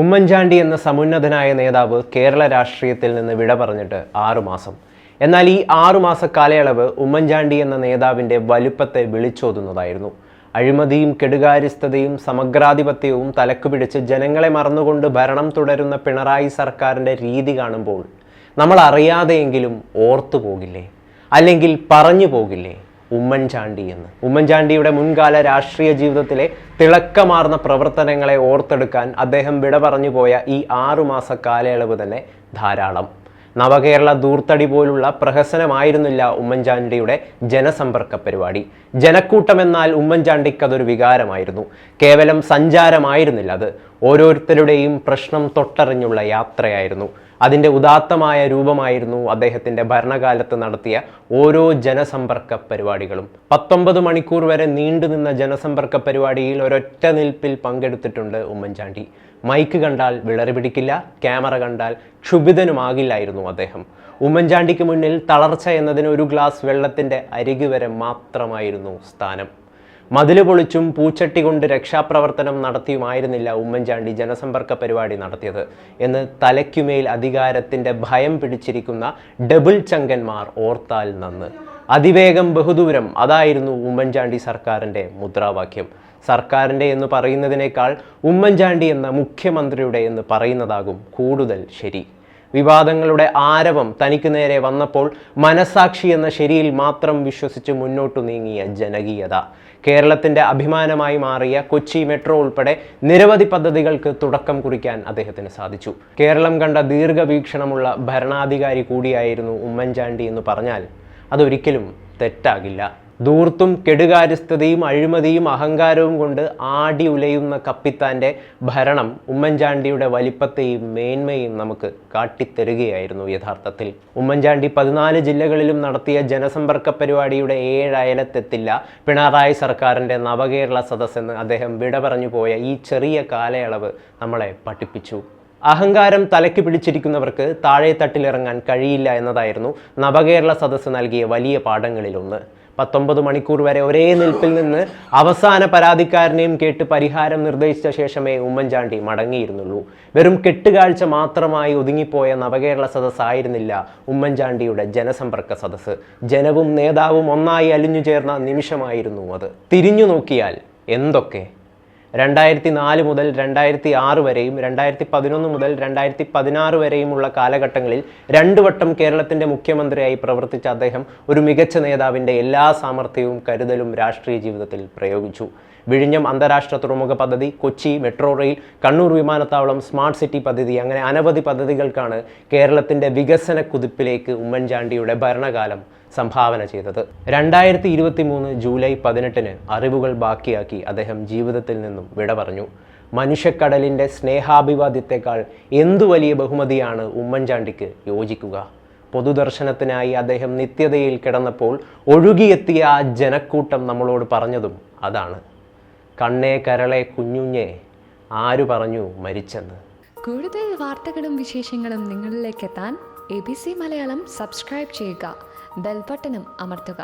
ഉമ്മൻചാണ്ടി എന്ന സമുന്നതനായ നേതാവ് കേരള രാഷ്ട്രീയത്തിൽ നിന്ന് വിട പറഞ്ഞിട്ട് ആറുമാസം എന്നാൽ ഈ ആറുമാസ കാലയളവ് ഉമ്മൻചാണ്ടി എന്ന നേതാവിന്റെ വലുപ്പത്തെ വിളിച്ചോതുന്നതായിരുന്നു. അഴിമതിയും കെടുകാര്യസ്ഥതയും സമഗ്രാധിപത്യവും തലക്കുപിടിച്ച് ജനങ്ങളെ മറന്നുകൊണ്ട് ഭരണം തുടരുന്ന പിണറായി സർക്കാരിന്റെ രീതി കാണുമ്പോൾ നമ്മൾ അറിയാതെയെങ്കിലും ഓർത്തു പോകില്ലേ? അല്ലെങ്കിൽ പറഞ്ഞു പോകില്ലേ? ഉമ്മൻചാണ്ടി എന്ന്. ഉമ്മൻചാണ്ടിയുടെ മുൻകാല രാഷ്ട്രീയ ജീവിതത്തിലെ തിളക്കമാർന്ന പ്രവർത്തനങ്ങളെ ഓർത്തെടുക്കാൻ അദ്ദേഹം വിട പറഞ്ഞു പോയ ഈ ആറുമാസ കാലയളവ് തന്നെ ധാരാളം. നവകേരള ദൂർത്തടി പോലുള്ള പ്രഹസനമായിരുന്നില്ല ഉമ്മൻചാണ്ടിയുടെ ജനസമ്പർക്ക പരിപാടി. ജനക്കൂട്ടമെന്നാൽ ഉമ്മൻചാണ്ടിക്കതൊരു വികാരമായിരുന്നു. കേവലം സഞ്ചാരമായിരുന്നില്ല അത്. ഓരോരുത്തരുടെയും പ്രശ്നം തൊട്ടറിഞ്ഞുള്ള യാത്രയായിരുന്നു. അതിന്റെ ഉദാത്തമായ രൂപമായിരുന്നു അദ്ദേഹത്തിന്റെ ഭരണകാലത്ത് നടത്തിയ ഓരോ ജനസമ്പർക്ക പരിപാടികളും. പത്തൊമ്പത് മണിക്കൂർ വരെ നീണ്ടുനിന്ന ജനസമ്പർക്ക പരിപാടിയിൽ ഒരൊറ്റ നിൽപ്പിൽ പങ്കെടുത്തിട്ടുണ്ട് ഉമ്മൻചാണ്ടി. മൈക്ക് കണ്ടാൽ വിളറി പിടിക്കില്ല ക്യാമറ കണ്ടാൽ ക്ഷുഭിതനുമാകില്ലായിരുന്നു അദ്ദേഹം. ഉമ്മൻചാണ്ടിക്ക് മുന്നിൽ തളർച്ച എന്നതിന് ഒരു ഗ്ലാസ് വെള്ളത്തിന്റെ അരികു വരെ മാത്രമായിരുന്നു സ്ഥാനം. മതിൽ പൊളിച്ചും പൂച്ചട്ടി കൊണ്ട് രക്ഷാപ്രവർത്തനം നടത്തിയുമായിരുന്നില്ല ഉമ്മൻചാണ്ടി ജനസമ്പർക്ക പരിപാടി നടത്തിയത്. എന്ന് തലയ്ക്കുമേൽ അധികാരത്തിന്റെ ഭയം പിടിച്ചിരിക്കുന്ന ഡബിൾ ചങ്കന്മാർ ഓർത്താൽ നന്ന്. അതിവേഗം ബഹുദൂരം അതായിരുന്നു ഉമ്മൻചാണ്ടി സർക്കാരിന്റെ മുദ്രാവാക്യം. സർക്കാരിന്റെ എന്ന് പറയുന്നതിനേക്കാൾ ഉമ്മൻചാണ്ടി എന്ന മുഖ്യമന്ത്രിയുടെ എന്ന് പറയുന്നതാകും കൂടുതൽ ശരി. വിവാദങ്ങളുടെ ആരവം തനിക്ക് നേരെ വന്നപ്പോൾ മനസാക്ഷി എന്ന ശരിയിൽ മാത്രം വിശ്വസിച്ച് മുന്നോട്ടു നീങ്ങിയ ജനകീയത. കേരളത്തിന്റെ അഭിമാനമായി മാറിയ കൊച്ചി മെട്രോ ഉൾപ്പെടെ നിരവധി പദ്ധതികൾക്ക് തുടക്കം കുറിക്കാൻ അദ്ദേഹത്തിന് സാധിച്ചു. കേരളം കണ്ട ദീർഘവീക്ഷണമുള്ള ഭരണാധികാരി കൂടിയായിരുന്നു ഉമ്മൻചാണ്ടി എന്ന് പറഞ്ഞാൽ അതൊരിക്കലും തെറ്റാകില്ല. ധൂർത്തും കെടുകാര്യസ്ഥതയും അഴിമതിയും അഹങ്കാരവും കൊണ്ട് ആടി ഉലയുന്ന കപ്പിത്താന്റെ ഭരണം ഉമ്മൻചാണ്ടിയുടെ വലിപ്പത്തെയും മേന്മയും നമുക്ക് കാട്ടിത്തരുകയായിരുന്നു യഥാർത്ഥത്തിൽ. ഉമ്മൻചാണ്ടി പതിനാല് ജില്ലകളിലും നടത്തിയ ജനസമ്പർക്ക പരിപാടിയുടെ ഏഴയലത്തെത്തില്ല പിണറായി സർക്കാരിന്റെ നവകേരള സദസ്സെന്ന് അദ്ദേഹം വിട പറഞ്ഞു പോയ ഈ ചെറിയ കാലയളവ് നമ്മളെ പഠിപ്പിച്ചു. അഹങ്കാരം തലയ്ക്ക് പിടിച്ചിരിക്കുന്നവർക്ക് താഴെ തട്ടിലിറങ്ങാൻ കഴിയില്ല എന്നതായിരുന്നു നവകേരള സദസ്സ് നൽകിയ വലിയ പാഠങ്ങളിലൊന്ന്. പത്തൊമ്പത് മണിക്കൂർ വരെ ഒരേ നിൽപ്പിൽ നിന്ന് അവസാന പരാതിക്കാരനെയും കേട്ട് പരിഹാരം നിർദ്ദേശിച്ച ശേഷമേ ഉമ്മൻചാണ്ടി മടങ്ങിയിരുന്നുള്ളൂ. വെറും കെട്ടുകാഴ്ച മാത്രമായി ഒതുങ്ങിപ്പോയ നവകേരള സദസ്സായിരുന്നില്ല ഉമ്മൻചാണ്ടിയുടെ ജനസമ്പർക്ക സദസ്സ്. ജനവും നേതാവും ഒന്നായി അലിഞ്ഞു ചേർന്ന നിമിഷമായിരുന്നു അത്. തിരിഞ്ഞു നോക്കിയാൽ എന്തൊക്കെ? രണ്ടായിരത്തി നാല് മുതൽ രണ്ടായിരത്തി ആറ് വരെയും രണ്ടായിരത്തി പതിനൊന്ന് മുതൽ രണ്ടായിരത്തി പതിനാറ് വരെയുമുള്ള കാലഘട്ടങ്ങളിൽ രണ്ടു വട്ടം കേരളത്തിന്റെ മുഖ്യമന്ത്രിയായി പ്രവർത്തിച്ച അദ്ദേഹം ഒരു മികച്ച നേതാവിന്റെ എല്ലാ സാമർഥ്യവും കരുതലും രാഷ്ട്രീയ ജീവിതത്തിൽ പ്രയോഗിച്ചു. വിഴിഞ്ഞം അന്താരാഷ്ട്ര തുറമുഖ പദ്ധതി കൊച്ചി മെട്രോ റെയിൽ കണ്ണൂർ വിമാനത്താവളം സ്മാർട്ട് സിറ്റി പദ്ധതി അങ്ങനെ അനവധി പദ്ധതികൾക്കാണ് കേരളത്തിന്റെ വികസന കുതിപ്പിലേക്ക് ഉമ്മൻചാണ്ടിയുടെ ഭരണകാലം സംഭാവന ചെയ്തത്. രണ്ടായിരത്തി ഇരുപത്തി മൂന്ന് ജൂലൈ പതിനെട്ടിന് അറിവുകൾ ബാക്കിയാക്കി അദ്ദേഹം ജീവിതത്തിൽ നിന്നും വിട പറഞ്ഞു. മനുഷ്യക്കടലിന്റെ സ്നേഹാഭിവാദ്യത്തെക്കാൾ എന്തു വലിയ ബഹുമതിയാണ് ഉമ്മൻചാണ്ടിക്ക് യോജിക്കുക. പൊതുദർശനത്തിനായി അദ്ദേഹം നിത്യതയിൽ കിടന്നപ്പോൾ ഒഴുകിയെത്തിയ ആ ജനക്കൂട്ടം നമ്മളോട് പറഞ്ഞതും അതാണ്. കണ്ണേ കരളെ കുഞ്ഞുഞ്ഞേ ആരു പറഞ്ഞു മരിച്ചെന്ന്? കൂടുതൽ വാർത്തകളും വിശേഷങ്ങളും നിങ്ങളിലേക്ക് എത്താൻ A B C Malayalam subscribe ചെയ്യുക. ബെൽബട്ടനും അമർത്തുക